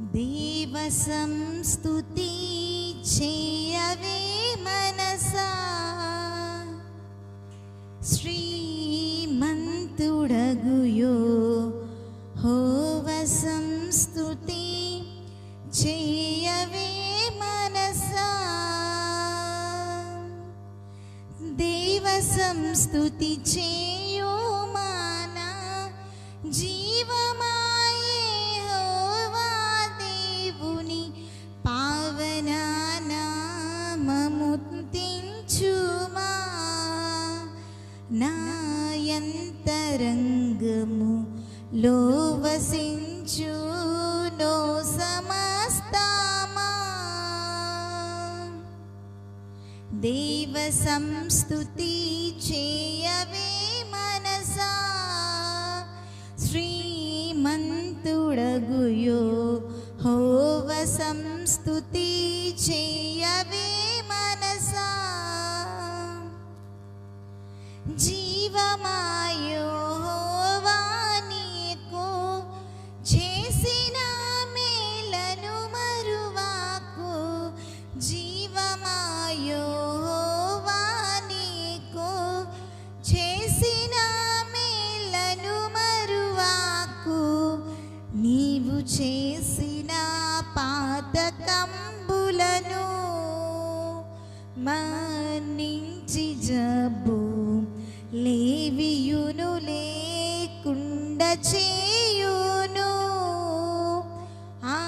దేవ సంస్తుతి చేయవే మనసా. శ్రీమంతుడగుయో హోవ సంస్తుతి చేయవే మనసా. దేవ సంస్తుతి చేయో తరంగము లో వసించు నో సమస్తమా? దేవ సంస్తుతి చేయవే మనసా? శ్రీమంతుడగుయో హోవ సంస్తుతి చేయవే మనసా? జీవమా మానించి జబ్బు లేవియును లేకుండ చేయును. ఆ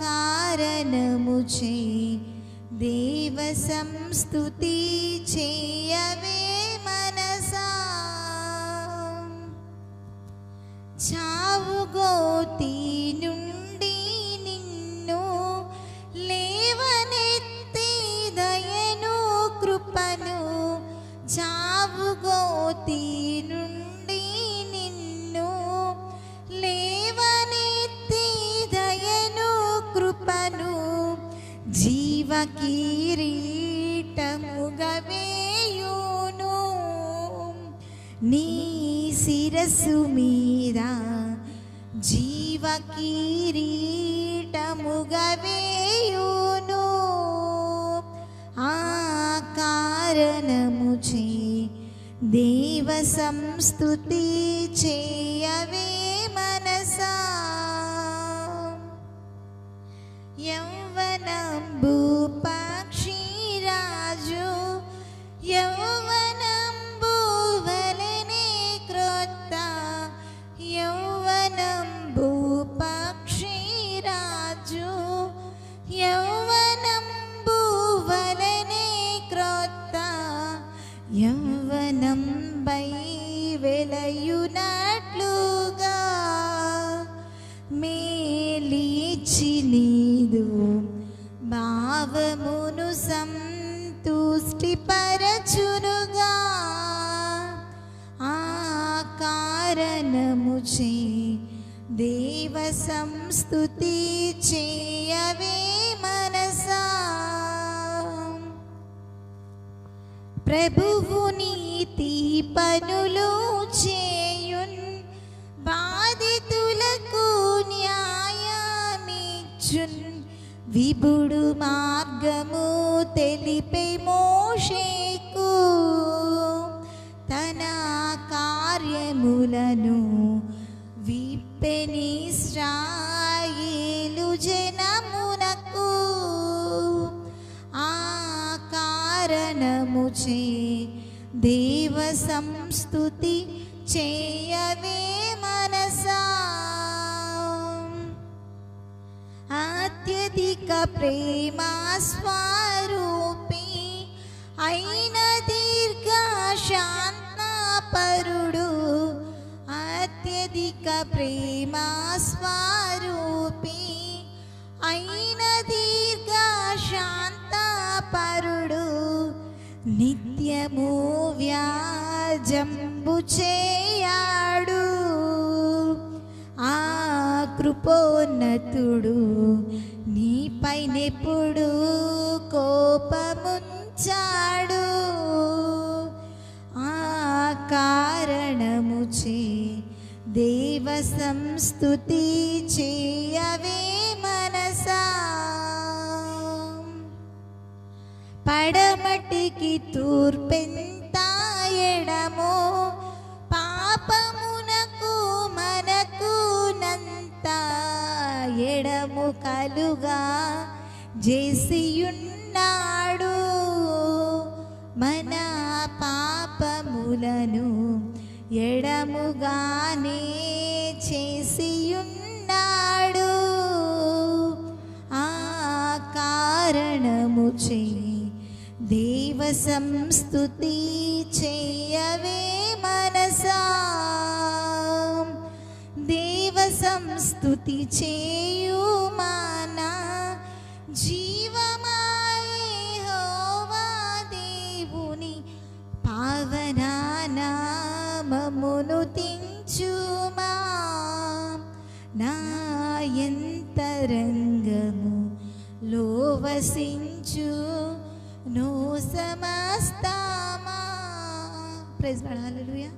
కారణము చే దేవ సంస్థుతి చేయవే మనసా. చావుగోతి చావుగోతి నుండి నిన్ను లేవనెత్తి దయను కృపను జీవ కిరీటముగా నీ శిరస్సు మీద జీవ ఆ కారణ దేవ సంస్తుతి వెలయునట్లుగా మేలిచి నీదు భావమును సంతుష్టి ఆ కారణము చే దేవ సంస్తుతి చేయవే మన ప్రభువు నీతి పనులు చేయున్ బాధితులకు న్యాయమిచ్చున్. విభుడు మార్గము తెలిపే మోషేకు తన కార్యములు కారణము దేవ సంస్థుతి చేయవే మనసా. అత్యధిక ప్రేమ స్వరూపి అయిన దీర్ఘ శాంతపరుడు అత్యధిక ప్రేమ స్వరూపి అయిన దీర్ఘ శాంతపరుడు నిత్యము వ్యాజంబు చేయాడు. ఆ కృపోన్నతుడు నీపైనెప్పుడు కోపముంచాడు. ఆ కారణము చే దేవ సంస్థుతి చేయవే మనసా. పడమ బ్రతికి తూర్పెంత ఎడమో పాపమునకు మనకు నంత ఎడము కలుగా చేసియున్నాడు మన పాపములను ఎడముగానే చేసియున్నాడు. ఆ కారణము చే దేవ సంస్థుతి చేయవే మనసా. దేవ సంస్థుతి చేయు మానా. జీవమాయే హోవా దేవుని పావనామమును తించుమా. నా ఎంతరంగము లోవసించు నో సమస్తమా ప్రైజ్ హల్లెలూయా